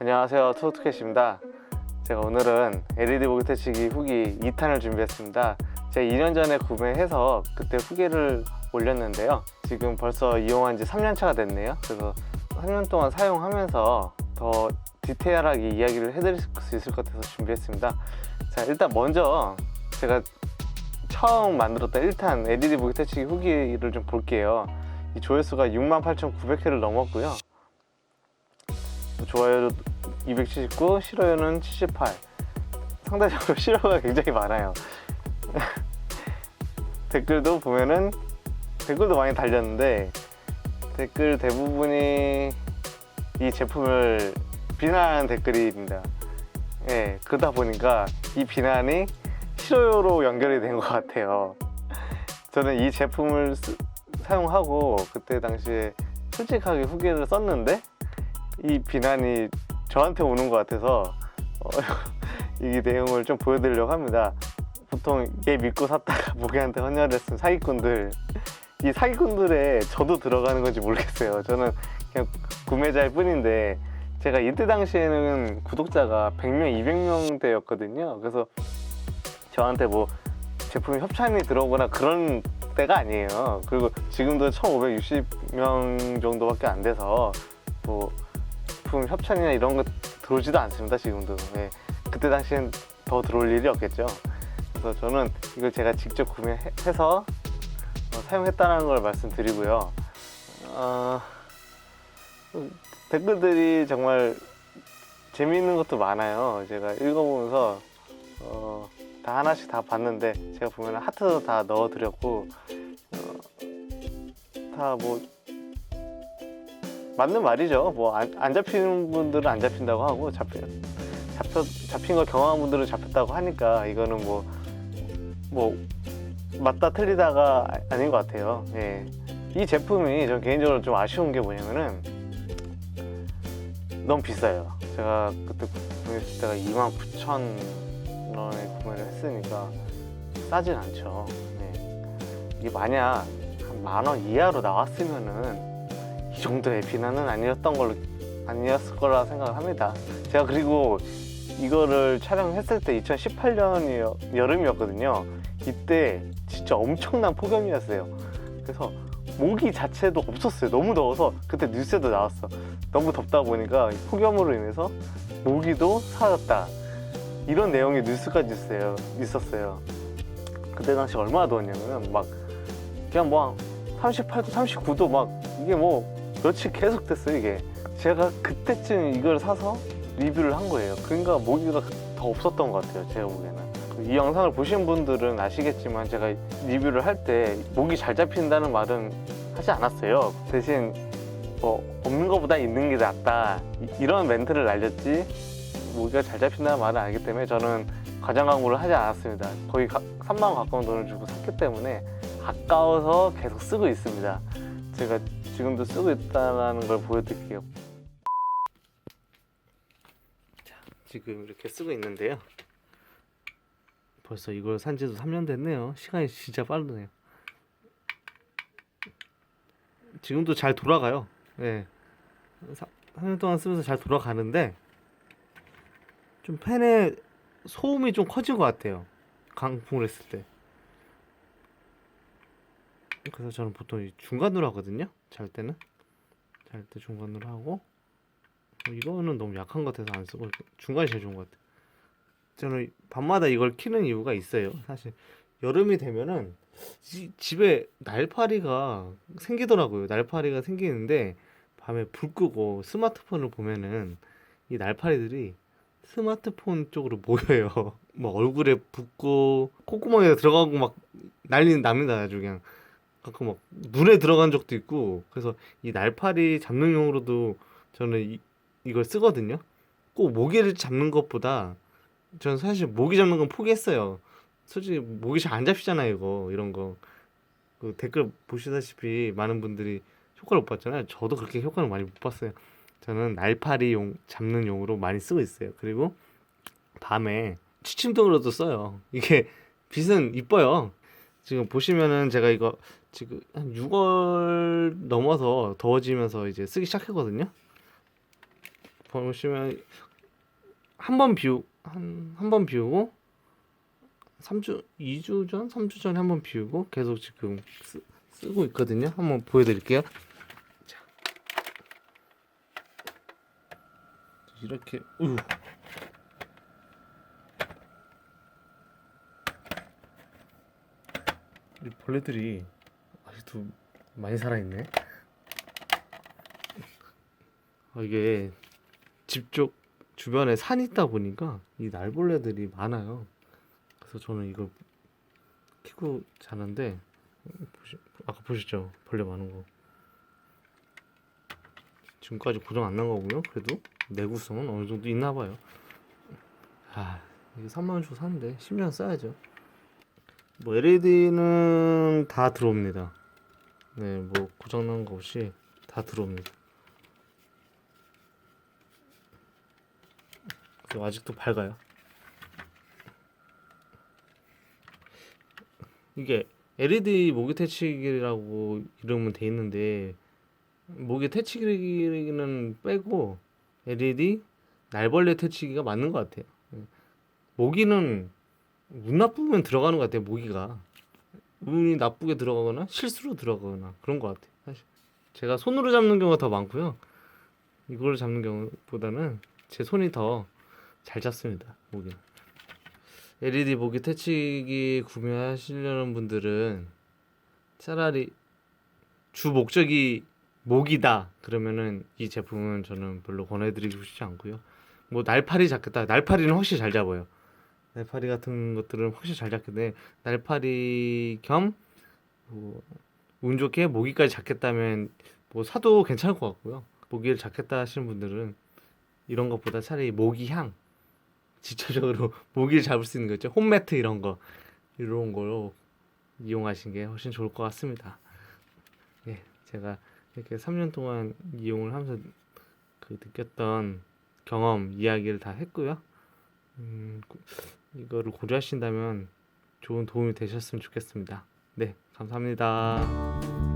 안녕하세요. 투어투켓입니다. 제가 오늘은 LED 보기 퇴치기 후기 2탄을 준비했습니다. 제가 2년 전에 구매해서 그때 후기를 올렸는데요. 지금 벌써 이용한 지 3년 차가 됐네요. 그래서 3년 동안 사용하면서 더 디테일하게 이야기를 해드릴 수 있을 것 같아서 준비했습니다. 자 일단 먼저 제가 처음 만들었던 1탄 LED 보기 퇴치기 후기를 좀 볼게요. 이 조회수가 68,900회를 넘었고요 좋아요 279, 싫어요는 78. 상대적으로 싫어가 굉장히 많아요. 댓글도 보면은 댓글도 많이 달렸는데 댓글 대부분이 이 제품을 비난하는 댓글입니다. 예, 그러다 보니까 이 비난이 싫어요로 연결이 된 것 같아요. 저는 이 제품을 쓰- 사용하고 그때 당시에 솔직하게 후기를 썼는데 이 비난이 저한테 오는 것 같아서 어, 이 내용을 좀 보여드리려고 합니다. 보통 얘 믿고 샀다가 모기한테 헌혈했은 사기꾼들 이 사기꾼들에 저도 들어가는 건지 모르겠어요. 저는 그냥 구매자일 뿐인데 제가 이때 당시에는 구독자가 100명, 200명대였거든요. 그래서 저한테 뭐 제품 협찬이 들어오거나 그런 때가 아니에요. 그리고 지금도 1,560명 정도밖에 안 돼서 뭐 제품 협찬이나 이런 거 들어오지도 않습니다. 지금도. 네. 그때 당시엔 더 들어올 일이 없겠죠. 그래서 저는 이걸 제가 직접 구매해서 어, 사용했다는 걸 말씀드리고요. 어, 댓글들이 정말 재미있는 것도 많아요. 제가 읽어보면서 어, 다 하나씩 다 봤는데 제가 보면 하트도 다 넣어드렸고 어, 다뭐 맞는 말이죠. 뭐 안 잡히는 분들은 안 잡힌다고 하고 잡혀 잡혀 잡힌 걸 경험한 분들은 잡혔다고 하니까 이거는 뭐뭐 맞다 틀리다가 아- 아닌 것 같아요. 예. 이 제품이 전 개인적으로 좀 아쉬운 게 뭐냐면은 너무 비싸요. 제가 그때 구매했을 때가 29,000원에 구매를 했으니까 싸진 않죠. 네. 이게 만약 한 만 원 이하로 나왔으면은 이 정도의 비난은 아니었던 걸로 아니었을 거라 생각을 합니다. 제가 그리고 이거를 촬영했을 때 2018년 여름이었거든요. 이때 진짜 엄청난 폭염이었어요. 그래서 모기 자체도 없었어요. 너무 더워서 그때 뉴스에도 나왔어. 너무 덥다 보니까 폭염으로 인해서 모기도 사라졌다. 이런 내용의 뉴스까지 있어요. 있었어요. 그때 당시 얼마나 더웠냐면 막 그냥 뭐 38도, 39도 막 이게 뭐 며칠 계속 됐어요 이게. 제가 그때쯤 이걸 사서 리뷰를 한 거예요. 그러니까 모기가 더 없었던 것 같아요. 제가 보기에는. 이 영상을 보신 분들은 아시겠지만 제가 리뷰를 할때 모기 잘 잡힌다는 말은 하지 않았어요. 대신 뭐 없는 것보다 있는 게 낫다 이- 이런 멘트를 날렸지 모기가 잘 잡힌다는 말은 아니기 때문에 저는 과장 광고를 하지 않았습니다. 거의 가- 3만 원 가까운 돈을 주고 샀기 때문에 아까워서 계속 쓰고 있습니다. 제가 지금도 쓰고 있다는 걸 보여드릴게요. 자, 지금 이렇게 쓰고 있는데요. 벌써 이걸 산 지도 3년 됐네요. 시간이 진짜 빠르네요. 지금도 잘 돌아가요. 네. 3년 동안 쓰면서 잘 돌아가는데 좀 팬의 소음이 좀 커진 것 같아요. 강풍을 했을 때. 그래서 저는 보통 이 중간으로 하거든요. 잘 때는. 잘 때 중간으로 하고 어, 이거는 너무 약한 것 같아서 안 쓰고 중간이 제일 좋은 것 같아요. 저는 밤마다 이걸 키는 이유가 있어요. 사실 여름이 되면은 지- 집에 날파리가 생기더라고요. 날파리가 생기는데 밤에 불 끄고 스마트폰을 보면은 이 날파리들이 스마트폰 쪽으로 모여요. 막 얼굴에 붙고 콧구멍에 들어가고 막 난리는 납니다. 아주 그냥 가끔 막 눈에 들어간 적도 있고 그래서 이 날파리 잡는 용으로도 저는 이, 이걸 쓰거든요. 꼭 모기를 잡는 것보다 저는 사실 모기 잡는 건 포기했어요. 솔직히 모기 잘 안 잡히잖아요, 이거 이런 거. 그 댓글 보시다시피 많은 분들이 효과를 못 봤잖아요. 저도 그렇게 효과를 많이 못 봤어요. 저는 날파리 용 잡는 용으로 많이 쓰고 있어요. 그리고 밤에 취침등으로도 써요. 이게 빛은 이뻐요. 지금 보시면은 제가 이거 지금 한 6월 넘어서 더워지면서 이제 쓰기 시작했거든요. 보시면 한 번 비우 한 한 번 비우고 3주 2주 전 3주 전에 한 번 비우고 계속 지금 쓰, 쓰고 있거든요. 한번 보여드릴게요. 자. 이렇게 우. 이 벌레들이 아직도 많이 살아있네. 아, 이게 집 쪽 주변에 산이 있다 보니까 이 날벌레들이 많아요. 그래서 저는 이거 키고 자는데 보시, 아까 보셨죠? 벌레 많은 거. 지금까지 고정 안난 거고요. 그래도 내구성은 어느 정도 있나 봐요. 아, 이게 3만 원 주고 샀는데 10년 써야죠. 뭐 LED는 다 들어옵니다. 네, 뭐 고장 난 거 없이 다 들어옵니다. 아직도 밝아요. 이게 LED 모기 퇴치기라고 이름은 돼 있는데 모기 퇴치기는 빼고 LED 날벌레 퇴치기가 맞는 것 같아요. 예. 모기는 운 나쁘면 들어가는 것 같아요. 모기가 운이 나쁘게 들어가거나 실수로 들어가거나 그런 것 같아요. 사실 제가 손으로 잡는 경우가 더 많고요. 이걸 잡는 경우보다는 제 손이 더 잘 잡습니다. 모기. LED 모기 퇴치기 구매하시려는 분들은 차라리 주 목적이 모기다 그러면은 이 제품은 저는 별로 권해드리고 싶지 않고요. 뭐 날파리 잡겠다. 날파리는 확실히 잘 잡아요. 날파리 같은 것들은 확실히 잘 잡겠는데 날파리 겸 뭐, 운 좋게 모기까지 잡겠다면 뭐 사도 괜찮을 것 같고요. 모기를 잡겠다 하시는 분들은 이런 것보다 차라리 모기향 직접적으로 모기를 잡을 수 있는 거죠. 홈매트 이런 거 이런 거로 이용하신 게 훨씬 좋을 것 같습니다. 예, 제가 이렇게 3년 동안 이용을 하면서 그 느꼈던 경험 이야기를 다 했고요. 음, 고- 이거를 고려하신다면 좋은 도움이 되셨으면 좋겠습니다. 네, 감사합니다.